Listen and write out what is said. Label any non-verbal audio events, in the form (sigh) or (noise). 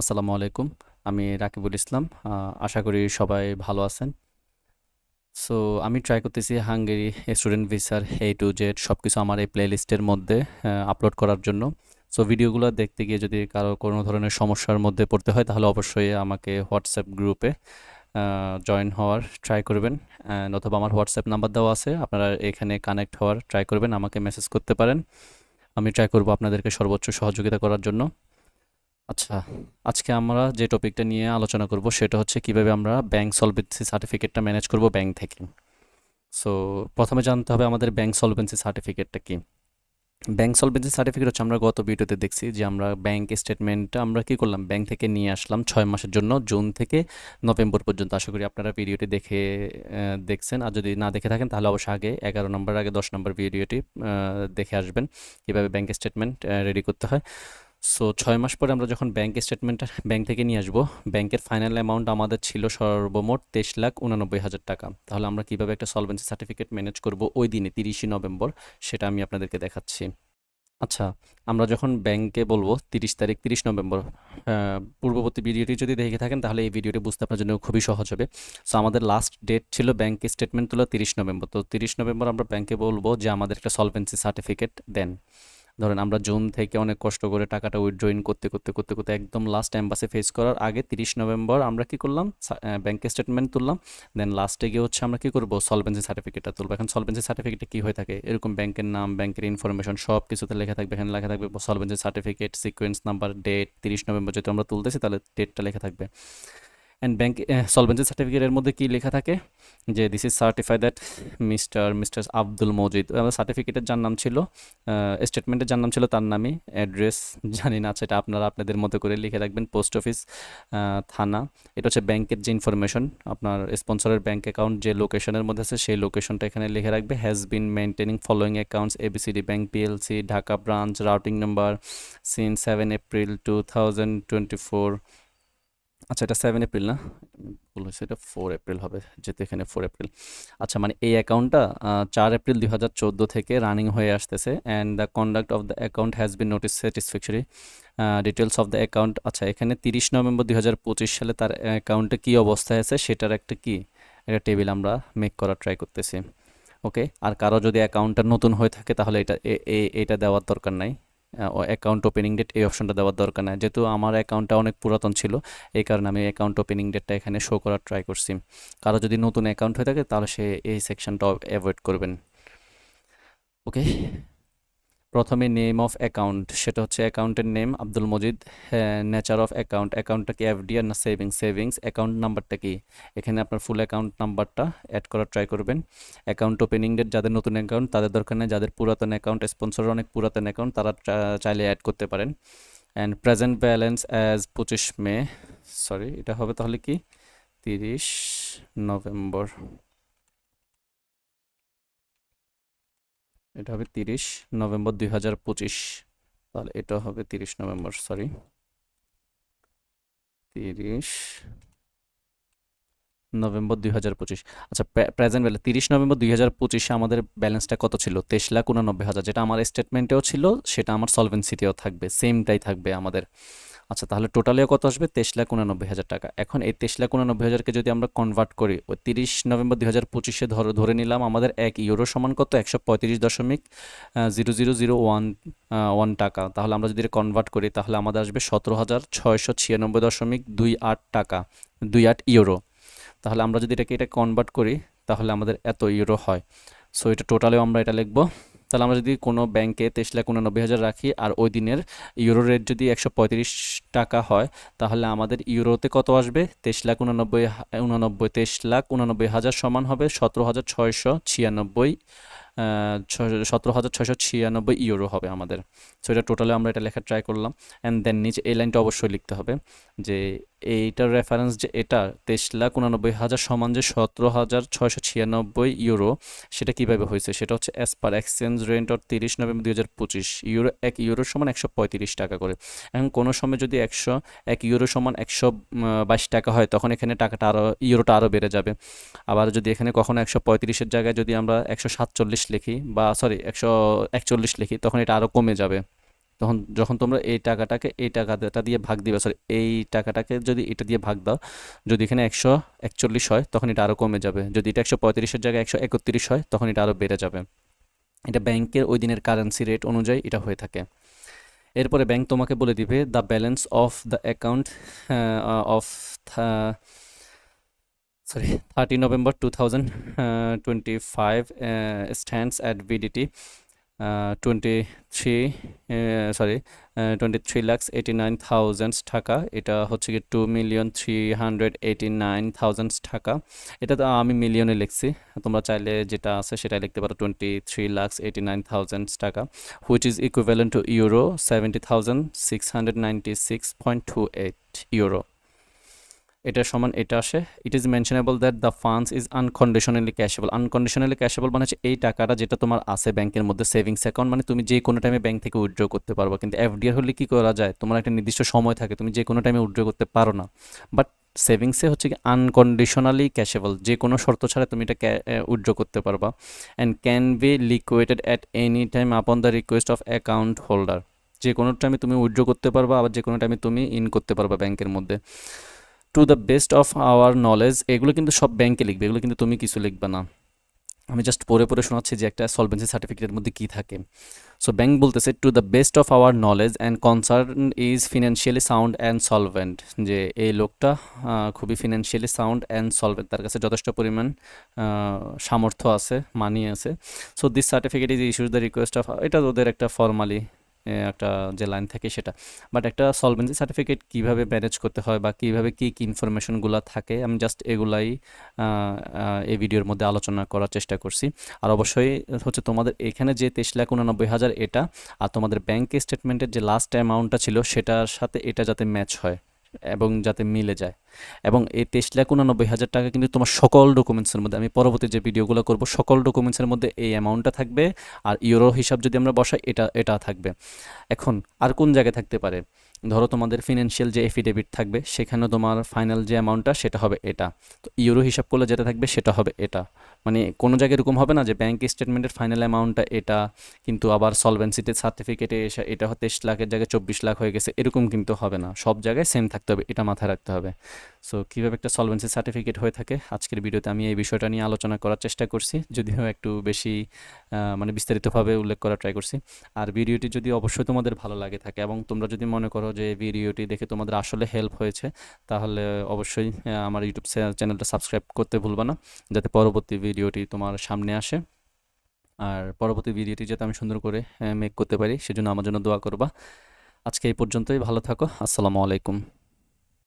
আসসালামু আলাইকুম। আমি রাকিবুল ইসলাম আশা করি সবাই ভালো আছেন। সো, আমি ট্রাই করতেছি হাঙ্গেরি স্টুডেন্ট ভিসার এ টু জেড সব কিছু আমার এই প্লেলিস্টের মধ্যে আপলোড করার জন্য। সো, ভিডিওগুলো দেখতে গিয়ে যদি কারও কোনো ধরনের সমস্যার মধ্যে পড়তে হয়, তাহলে অবশ্যই আমাকে হোয়াটসঅ্যাপ গ্রুপে জয়েন হওয়ার ট্রাই করবেন। And অথবা আমার হোয়াটসঅ্যাপ নাম্বার দেওয়া আছে, আপনারা এখানে কানেক্ট হওয়ার ট্রাই করবেন, আমাকে মেসেজ করতে পারেন। আমি ট্রাই করব আপনাদেরকে সর্বোচ্চ সহযোগিতা করার জন্য। আচ্ছা আজকে আমরা যে টপিকটা নিয়ে আলোচনা করব সেটা হচ্ছে কীভাবে আমরা ব্যাংক সলভেন্সি সার্টিফিকেটটা ম্যানেজ করব ব্যাংক থেকে। সো, প্রথমে জানতে হবে আমাদের ব্যাংক সলভেন্সি সার্টিফিকেটটা কি। ব্যাংক সলভেন্সি সার্টিফিকেট হচ্ছে আমরা গত ভিডিওতে দেখছি যে আমরা ব্যাংক স্টেটমেন্টটা আমরা কি করলাম, ব্যাংক থেকে নিয়ে আসলাম ছয় মাসের জন্য, জুন থেকে নভেম্বর পর্যন্ত। আশা করি আপনারা ভিডিওটি দেখে দেখছেন। আর যদি না দেখে থাকেন তাহলে অবশ্যই আগে এগারো নম্বর, আগে দশ নম্বর ভিডিওটি দেখে আসবেন কীভাবে ব্যাংক স্টেটমেন্ট রেডি করতে হয়। সো ছয় মাস পরে আমরা যখন ব্যাংক স্টেটমেন্টটা ব্যাংক থেকে নিয়ে আসব ব্যাংকের ফাইনাল অ্যামাউন্ট আমাদের ছিল সর্বমোট তেইশ লাখ উনানব্বই হাজার টাকা। তাহলে আমরা কীভাবে একটা সলভেন্সি সার্টিফিকেট ম্যানেজ করব ওই দিনে, তিরিশে নভেম্বর, সেটা আমি আপনাদেরকে দেখাচ্ছি। আচ্ছা আমরা যখন ব্যাংকে বলব তিরিশ তারিখ, তিরিশ নভেম্বর পূর্ববর্তী ভিডিওটি যদি দেখে থাকেন, তাহলে এই ভিডিওটি বুঝতে আপনার জন্য খুবই সহজ হবে। সো আমাদের লাস্ট ডেট ছিল ব্যাংক স্টেটমেন্ট তোলা তিরিশ নভেম্বর। তো তিরিশ নভেম্বর আমরা ব্যাংকে বলব যে আমাদের একটা সলভেন্সি সার্টিফিকেট দেন। ধরেন আমরা জুন থেকে অনেক কষ্ট করে টাকাটা উইথড্রইন করতে করতে করতে করতে একদম লাস্ট অ্যাম্বাসি ফেস করার আগে তিরিশ নভেম্বর আমরা কি করলাম? ব্যাংক স্টেটমেন্ট তুললাম। দেন লাস্টে গিয়ে হচ্ছে আমরা কি করব? সলভেন্সি সার্টিফিকেটটা তুলবো। এখন সলভেন্সি সার্টিফিকেটে কি হয়ে থাকে? এরকম ব্যাংকের নাম ব্যাংকের ইনফরমেশন সব কিছুতে লেখা থাকবে। এখানে লেখা থাকবে solvency certificate sequence number date তিরিশ নভেম্বর যেহেতু আমরা তুলতেছি, তাহলে ডেটটা লেখা থাকবে। অ্যান্ড ব্যাংক সলভেন্সি সার্টিফিকেটের মধ্যে কি লেখা থাকে? যে this is certify that mister mister Abdul Majid আমাদের সার্টিফিকেটের যার নাম ছিল স্টেটমেন্টের যার নাম ছিল তার নামই অ্যাড্রেস জানি না, সেটা আপনারা আপনাদের মতো করে লিখে রাখবেন পোস্ট অফিস থানা, এটা হচ্ছে ব্যাংকের যে ইনফরমেশন আপনার স্পন্সরের ব্যাংক অ্যাকাউন্ট যে লোকেশনের মধ্যে আছে, সেই লোকেশনটা এখানে লিখে রাখবে has been maintaining following accounts A B C D bank P L C Dhaka branch routing number since seven April two thousand twenty four আচ্ছা এটা সেভেন এপ্রিল না? ভুল হয়েছে, এটা ফোর এপ্রিল হবে, যেহেতু এখানে ফোর এপ্রিল আচ্ছা মানে এই অ্যাকাউন্টটা চার এপ্রিল দুই হাজার চোদ্দ থেকে রানিং হয়ে আসতেছে and the conduct of the account has been notice satisfactory details of the account আচ্ছা এখানে তিরিশ নভেম্বর দুই হাজার পঁচিশ সালে তার অ্যাকাউন্টে কী অবস্থায় আছে, সেটার একটা কি? একটা টেবিল আমরা মেক করার ট্রাই করতেছি। ওকে আর কারও যদি অ্যাকাউন্টটা নতুন হয়ে থাকে, তাহলে এটা এটা দেওয়ার দরকার নাই। অ্যাকাউন্ট ওপেনিং ডেট এই অপশনটা দেওয়ার দরকার নাই। যেহেতু আমার অ্যাকাউন্টটা অনেক পুরাতন ছিল, এই কারণে আমি অ্যাকাউন্ট ওপেনিং ডেটটা এখানে শো করার ট্রাই করছি। কারও যদি নতুন অ্যাকাউন্ট হয়ে থাকে, তাহলে সে এই সেকশনটা অ্যাভয়েড করবেন। ওকে প্রথমে নেম অফ অ্যাকাউন্ট সেটা হচ্ছে অ্যাকাউন্টের name Abdul Majid. Nature of account অ্যাকাউন্টটা কি এফডি আর না সেভিংস সেভিংস অ্যাকাউন্ট নাম্বারটা কি? এখানে আপনার ফুল অ্যাকাউন্ট নাম্বারটা অ্যাড করার ট্রাই করবেন। অ্যাকাউন্ট ওপেনিং ডেট যাদের নতুন অ্যাকাউন্ট তাদের দরকার নেই। যাদের পুরাতন অ্যাকাউন্ট স্পন্সর অনেক পুরাতন অ্যাকাউন্ট তারা চাইলে অ্যাড করতে পারেন। অ্যান্ড প্রেজেন্ট ব্যালেন্স অ্যাজ পঁচিশ মে সরি এটা হবে তাহলে কি? তিরিশ নভেম্বর। এটা হবে তিরিশ নভেম্বর দুই হাজার পঁচিশ। তাহলে এটা হবে তিরিশ নভেম্বর সরি তিরিশ নভেম্বর দুই হাজার পঁচিশ। আচ্ছা প্রেজেন্ট ব্যালেন্স তিরিশ নভেম্বর দুই হাজার পঁচিশে আমাদের ব্যালেন্সটা কত ছিল? তেইশ লাখ উনানব্বই হাজার, যেটা আমার স্টেটমেন্টেও ছিল, সেটা আমার সলভেন্সিতেও থাকবে সেমটাই থাকবে আমাদের। আচ্ছা তাহলে টোটালিও কত আসবে? তেইশ লাখ উনানব্বই হাজার টাকা। এখন এই তেইশ লাখ উনানব্বই হাজারকে যদি আমরা কনভার্ট করি, ওই তিরিশ নভেম্বর দুই হাজার পঁচিশে ধরে ধরে নিলাম, আমাদের এক ইউরো সমান কত? একশো পঁয়ত্রিশ দশমিক zero zero zero one one টাকা। তাহলে আমরা যদি এটা কনভার্ট করি, তাহলে আমাদের আসবে সতেরো হাজার ছয়শো ছিয়ানব্বই দশমিক দুই আট টাকা, দুই আট ইউরো তাহলে আমরা যদি এটাকে এটা কনভার্ট করি, তাহলে আমাদের এত ইউরো হয়। সো এটা টোটালেও আমরা এটা লিখব। তাহলে আমরা যদি কোনো ব্যাংকে তেইশ লাখ উনানব্বই হাজার রাখি আর ওই দিনের ইউরো রেট যদি একশো পঁয়ত্রিশ টাকা হয়, তাহলে আমাদের ইউরোতে কত আসবে? তেইশ লাখ উনানব্বই উনানব্বই তেইশ লাখ উনানব্বই হাজার সমান হবে সতেরো হাজার ছয়শো ছিয়ানব্বই। সতেরো হাজার ছয়শো ছিয়ানব্বই ইউরো হবে আমাদের। সো এটা টোটালে আমরা এটা লেখা ট্রাই করলাম। অ্যান্ড দেন নিচে এই লাইনটা অবশ্যই লিখতে হবে যে এইটার রেফারেন্স যে এটা তেইশ লাখ উনানব্বই হাজার সমান যে সতেরো হাজার ছয়শো ছিয়ানব্বই ইউরো, সেটা কীভাবে হয়েছে? সেটা হচ্ছে as per exchange rent or তিরিশ নভেম্বর দুই হাজার পঁচিশ। ইউরো, এক ইউরোর সমান একশো পঁয়ত্রিশ টাকা করে। এখন কোনো সময় যদি একশো, এক ইউরো সমান একশো বাইশ টাকা হয়, তখন এখানে টাকাটা আরও ইউরোটা আরও বেড়ে যাবে। আবার যদি এখানে কখনো একশো পঁয়ত্রিশের জায়গায় যদি আমরা একশো সাতচল্লিশ লিখি বা সরি একশো একচল্লিশ লিখি, তখন এটা আরও কমে যাবে। তখন যখন তোমরা এই টাকাটাকে এই টাকাটা দিয়ে ভাগ দিবে সরি এই টাকাটাকে যদি এটা দিয়ে ভাগ দাও, যদি এখানে একশো একচল্লিশ হয়, তখন এটা আরও কমে যাবে। যদি এটা একশো পঁয়ত্রিশের জায়গায় একশো একত্রিশ হয়, তখন এটা আরও বেড়ে যাবে। এটা ব্যাংকের ওই দিনের কারেন্সি রেট অনুযায়ী এটা হয়ে থাকে। এরপরে ব্যাংক তোমাকে বলে দিবে the balance of the account of sorry (laughs) 30 november 2025 uh, stands at vdt uh, 23 uh, sorry uh, 23 lakhs 89 thousands টাকা এটা হচ্ছে কি two million three hundred eighty nine thousands টাকা এটা তো আমি মিলিয়নে লিখছি। তোমরা চাইলে যেটা আছে সেটা লিখতে পারো। Twenty three lakhs eighty nine thousands taka which is equivalent to euro seventy thousand এটা সমান, এটা আসে। It is mentionable that the funds is unconditionally cashable unconditionally cashable মানে হচ্ছে এই টাকাটা যেটা তোমার আছে ব্যাংকের মধ্যে সেভিংস অ্যাকাউন্ট মানে তুমি যে কোনো টাইমে ব্যাংক থেকে উইথড্র করতে পারব। কিন্তু এফডিআর হলে কী করা যায়? তোমার একটা নির্দিষ্ট সময় থাকে, তুমি যে কোনো টাইমে উইথড্র করতে পারো না। বাট সেভিংসে হচ্ছে কি আনকন্ডিশনালি ক্যাশেবল যে কোনো শর্ত ছাড়া তুমি এটা উইথড্র করতে পারবা। And can be liquidated at any time upon the request of account holder যে কোনো টাইমে তুমি উইথড্র করতে পারবা, আবার যে কোনো টাইমে তুমি ইন করতে পারবা ব্যাংকের মধ্যে। To the best of our knowledge এগুলো কিন্তু সব ব্যাংকে লিখবে, এগুলো কিন্তু তুমি কিছু লিখবে না। আমি জাস্ট পড়ে পড়ে শোনাচ্ছি যে একটা সলভেন্সি সার্টিফিকেটের মধ্যে কী থাকে। সো ব্যাংক বলতেছে to the best of our knowledge and concern is financially sound and solvent যে এই লোকটা খুবই ফিনান্সিয়ালি সাউন্ড অ্যান্ড সলভেন্ট তার কাছে যথেষ্ট পরিমাণ সামর্থ্য আছে মানি আছে। So this certificate is issues the request of এটা ওদের একটা ফর্মালি একটা যে লাইন থাকে সেটা। বাট একটা সলভেন্সি সার্টিফিকেট কীভাবে ম্যানেজ করতে হয় বা কীভাবে কী কী ইনফরমেশনগুলো থাকে, আমি জাস্ট এগুলাই এই ভিডিওর মধ্যে আলোচনা করার চেষ্টা করছি। আর অবশ্যই হচ্ছে তোমাদের এখানে যে তেইশ লাখ উনানব্বই হাজার এটা, আর তোমাদের ব্যাংক স্টেটমেন্টের যে লাস্ট অ্যামাউন্টটা ছিল, সেটার সাথে এটা যাতে ম্যাচ হয়। এবং যাতে মিলে যায়। এবং এই তেইশ লাখ উনানব্বই হাজার টাকা কিন্তু তোমার সকল ডকুমেন্টসের মধ্যে, আমি পরবর্তী যে ভিডিওগুলো করব, সকল ডকুমেন্টসের মধ্যে এই অ্যামাউন্টটা থাকবে। আর ইউরো হিসাব যদি আমরা বসাই, এটা এটা থাকবে। এখন আর কোন জায়গায় থাকতে পারে? ধরো তোমাদের ফিনান্সিয়াল যে এফিডেভিট থাকবে, সেখানে তোমার ফাইনাল যে অ্যামাউন্টটা সেটা হবে এটা। তো ইউরো হিসাব করলে যেটা থাকবে, সেটা হবে এটা। মানে কোনো জায়গায় এরকম হবে না যে ব্যাঙ্ক স্টেটমেন্টের ফাইনাল অ্যামাউন্টটা এটা, কিন্তু আবার সলভেন্সিতে সার্টিফিকেটে এসে এটা তেইশ লাখের জায়গায় চব্বিশ লাখ হয়ে গেছে, এরকম কিন্তু হবে না। সব জায়গায় সেম থাকতে হবে, এটা মাথায় রাখতে হবে। সো কীভাবে একটা সলভেন্সি সার্টিফিকেট হয়ে থাকে, আজকের ভিডিওতে আমি এই বিষয়টা নিয়ে আলোচনা করার চেষ্টা করছি। যদিও একটু বেশি মানে বিস্তারিতভাবে উল্লেখ করার ট্রাই করছি। আর ভিডিওটি যদি অবশ্যই তোমাদের ভালো লাগে থাকে এবং তোমরা যদি মনে করো যে ভিডিওটি দেখে তোমাদের আসলে হেল্প হয়েছে, তাহলে অবশ্যই আমার ইউটিউব চ্যানেলটা সাবস্ক্রাইব করতে ভুলবা না, যাতে পরবর্তী ভিডিওটি তোমার সামনে আসে। আর পরবর্তী ভিডিওটি যাতে আমি সুন্দর করে মেক করতে পারি, সেজন্য আমার জন্য দোয়া করবা। আজকে এই পর্যন্তই, ভালো থাকো, আসসালামু আলাইকুম।